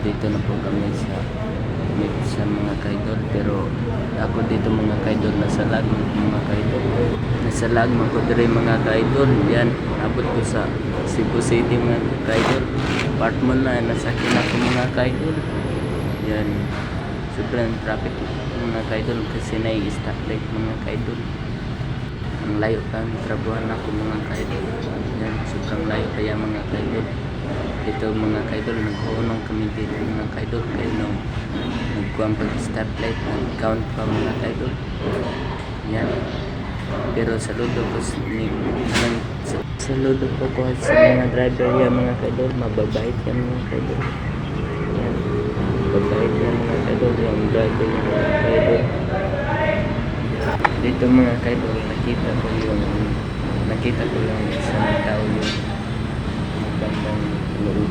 Dito na po kami sa meet sa mga kaidol pero ako dito mga kaidol nasa lag mga kaidol. Nasa lag ko diri mga kaidol. Yan abot ko sa Cebu City mga kaidol. Part mo na nasa ako mga kaidol. Yan sobrang traffic mga kaidol kasi na stoplight mga kaidol. Ang layo pa ang trabuhan ako mga kaidol. Yan sobrang layo kaya mga kaidol ito mga kaidol naghuunong kami dito mga kaidol. Kaya no nagkuhan pag stoplight nag-count pa mga kaidol. Yan. Pero saludo ko sa- saludo ko ko sa mga driver yan mga kaidol mababait yan mga kaidol. Yan. Mababait yan mga kaidol yung driver yan mga kaidol. Dito mga kaidol nakita ko yung nakita ko lang isang tao yung